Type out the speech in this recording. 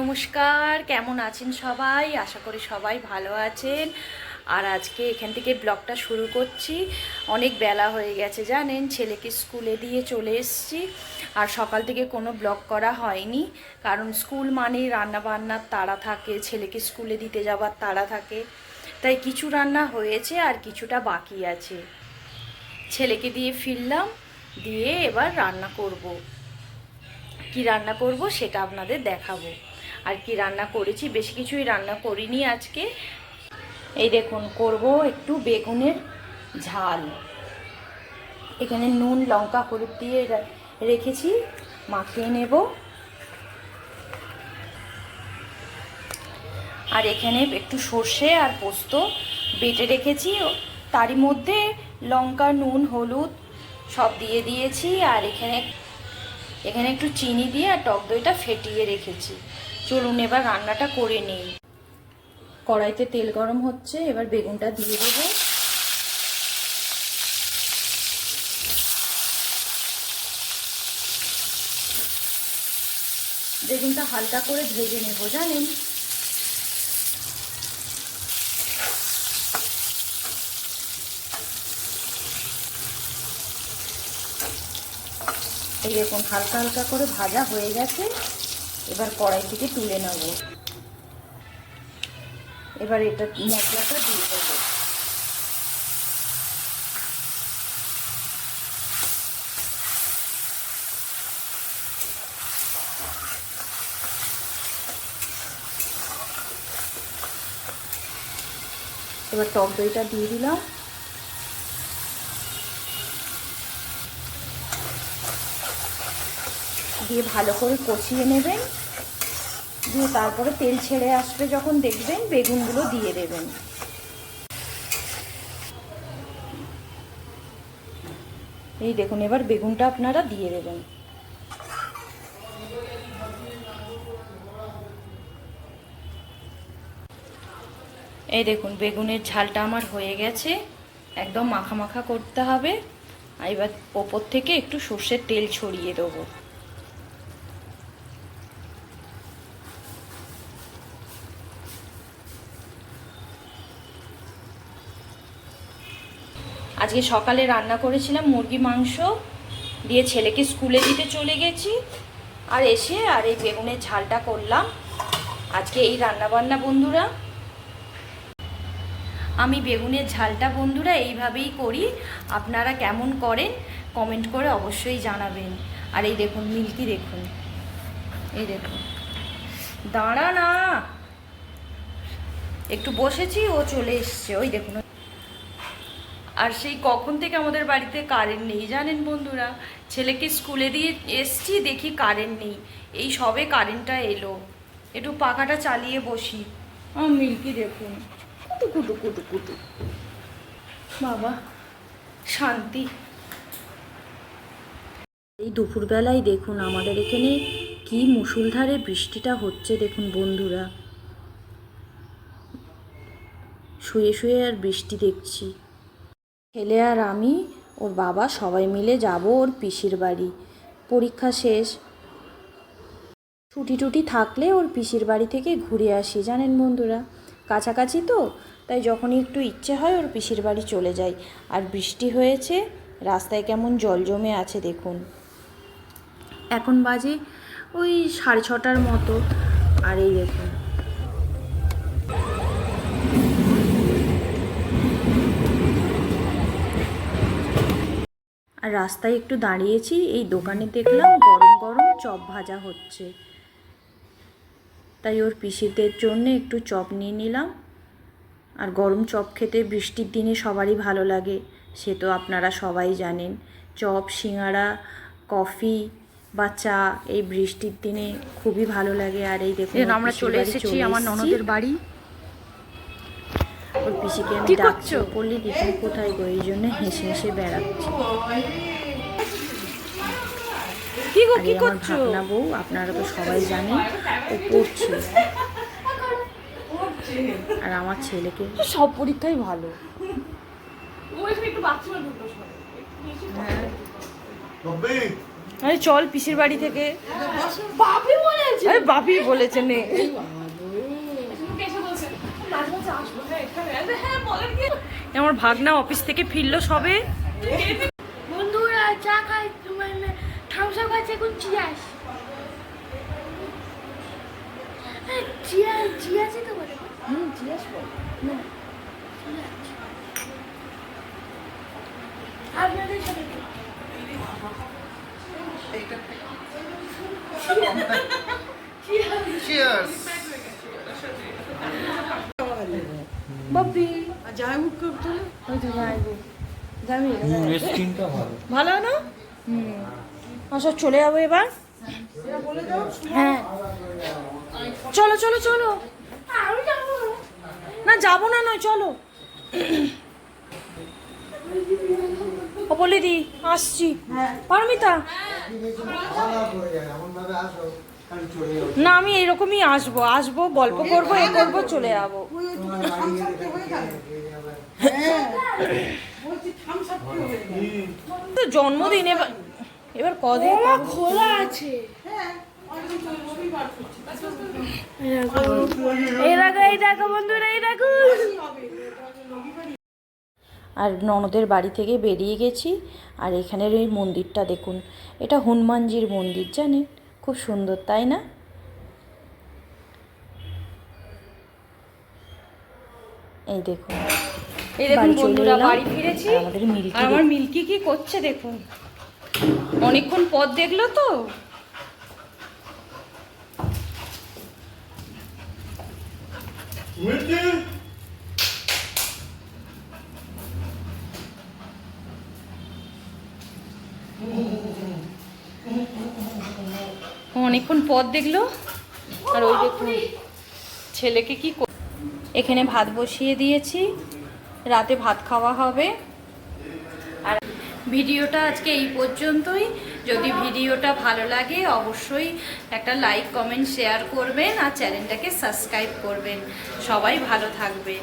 নমস্কার, কেমন আছেন সবাই? আশা করি সবাই ভালো আছেন। আর আজকে এখান থেকে ব্লগটা শুরু করছি। অনেক বেলা হয়ে গেছে, জানেন? ছেলেকে স্কুলে দিয়ে চলে এসেছি। আর সকাল থেকে কোনো ব্লগ করা হয়নি। কারণ স্কুল মানেই রান্না বান্নার তাড়া থাকে, ছেলেকে স্কুলে দিতে যাওয়ার তাড়া থাকে। তাই কিছু রান্না হয়েছে আর কিছুটা বাকি আছে। ছেলেকে দিয়ে ফিরলাম, দিয়ে এবার রান্না করব। কি রান্না করব সেটা আপনাদের দেখাবো। আর কি রান্না করেছি, বেশি কিছুই রান্না করিনি আজকে। এই দেখুন, করব একটু বেগুনের ঝাল। এখানে নুন, লঙ্কা, হলুদ দিয়ে রেখেছি, মাখিয়ে নেব। আর এখানে একটু সর্ষে আর পোস্ত বেটে রেখেছি। তারই মধ্যে লঙ্কা, নুন, হলুদ সব দিয়ে দিয়েছি। আর এখানে এখানে একটু চিনি দিয়ে আর টক দইটা ফেটিয়ে রেখেছি। চলুন এবার রান্নাটা করে নিই। কড়াইতে তেল গরম হচ্ছে, এবার বেগুনটা দিয়ে দেবো। বেগুনটা হালকা করে ভেজে নেব, জানেন? এই দেখুন, হালকা হালকা করে ভাজা হয়ে গেছে। এবার কড়াই থেকে তুলে নেব। এবার এটা মশলাটা দিয়ে দেবো। এবার টক দইটা দিয়ে দিলাম। দিয়ে ভালো করে কষিয়ে নেবেন। দিয়ে তারপরে তেল ছেড়ে আসবে যখন দেখবেন, বেগুনগুলো দিয়ে দেবেন। এই দেখুন, এবার বেগুনটা আপনারা দিয়ে দেবেন। এই দেখুন, বেগুনের ঝালটা আমার হয়ে গেছে। একদম মাখা মাখা করতে হবে। এবার ওপর থেকে একটু সর্ষের তেল ছড়িয়ে দেবো। আজকে সকালে রান্না করেছিলাম মুরগি মাংস দিয়ে ছেলেকে স্কুলে দিতে চলে গেছি। আর এসে আর এই বেগুনের ঝালটা করলাম। আজকে এই রান্না বান্না বন্ধুরা। আমি বেগুনের ঝালটা বন্ধুরা এইভাবেই করি। আপনারা কেমন করেন কমেন্ট করে অবশ্যই জানাবেন। আর এই দেখুন, মিল্কি দেখুন। এই দেখুন। দাঁড়া না। একটু বসেছি, ও চলে এসছে। ওই দেখুন আর সেই কখন থেকে আমাদের বাড়িতে কারেন্ট নেই জানেন বন্ধুরা? ছেলেকে স্কুলে দিয়ে এসছি, দেখি কারেন্ট নেই। এই সবে কারেন্টটা এলো। একটু পাখাটা চালিয়ে বসি। আমার মিল্কি দেখুন। কুটু কুটু কুটু কুটু। বাবা, শান্তি। এই দুপুরবেলায় দেখুন আমাদের এখানে কি মুসুলধারে বৃষ্টিটা হচ্ছে, দেখুন বন্ধুরা। শুয়ে শুয়ে আর বৃষ্টি দেখছি। ছেলে আর আমি, ওর বাবা সবাই মিলে যাব ওর পিসির বাড়ি। পরীক্ষা শেষ। ছুটি টুটি থাকলে ওর পিসির বাড়ি থেকে ঘুরে আসি, জানেন বন্ধুরা? কাছাকাছি তো, তাই যখনই একটু ইচ্ছে হয় ওর পিসির বাড়ি চলে যাই। আর বৃষ্টি হয়েছে, রাস্তায় কেমন জল জমে আছে দেখুন। এখন বাজে ওই সাড়ে ছটার মতো। আর এই দেখুন আর রাস্তায় একটু দাঁড়িয়েছি এই দোকানে দেখলাম গরম গরম চপ ভাজা হচ্ছে। তাই ওর পিসিদের জন্য একটু চপ নিয়ে নিলাম। আর গরম চপ খেতে বৃষ্টির দিনে সবারই ভালো লাগে সে তো আপনারা সবাই জানেন। চপ সিঙাড়া কফি বা চা এই বৃষ্টির দিনে খুবই ভালো লাগে। আর এই দেখুন আমরা চলে এসেছি আমার ননদের বাড়ি। ওর পিসিকে আমি ডাকছি বললি দিদি কোথায় গো? এই জন্য হেসে হেসে বেড়াচ্ছি। কি গো কি করছ? ভাগনা বউ আপনারা তো সবাই জানেন ও পড়ছে। আর আমার ছেলেকে সব পরীক্ষাই ভালো। হ্যাঁ আরে চল পিসির বাড়ি থেকে। বাপি বলেছে। বাপি বলেছে নে। আমার ভাগনা অফিস থেকে ফিরলো সবে। বন্ধুরা চা খাই মানে থামস আপ আছে এখন চিয়াস চিয়া চিয়া তো বলে? হুম জিজ্ঞেস কর আপনাদের সাথে Cheers. বাপি আর যাই মুখ করতে ওই তো যাইবো যাবি স্কিনটা ভালো। ভালো না? হুম। আচ্ছা চলে যাব এবার? হ্যাঁ। চলো চলো চলো। না যাব না নয় চলো। ও বলে দি আসছি। পারমিতা? না আমি এরকমই আসব। আসব গল্প করব এ করব চলে যাব। তো জন্মদিন এবার এবার কদিন খোলা আছে। এই দেখো এই দেখো বন্ধুরা এই দেখো আর ননদের বাড়ি থেকে বেরিয়ে গেছি আর এখানের এই মন্দিরটা দেখুন। এটা হনুমানজির মন্দির জানেন? খুব সুন্দর তাই না? এই দেখুন। এই দেখুন বন্ধুরা বাড়ি ফিরেছি। আর আমাদের মিল্কি আমার মিল্কি কি করছে দেখুন। অনেকক্ষণ পথ দেখল তো। অনেকক্ষণ পথ দেখল। আর ওই দেখুন ছেলেকে কি কর- এখানে ভাত বসিয়ে দিয়েছি, রাতে ভাত খাওয়া হবে। আর ভিডিওটা আজকে এই পর্যন্তই। যদি ভিডিওটা ভালো লাগে, অবশ্যই একটা লাইক, কমেন্ট, শেয়ার করবেন আর চ্যানেলটাকে সাবস্ক্রাইব করবেন। সবাই ভালো থাকবেন।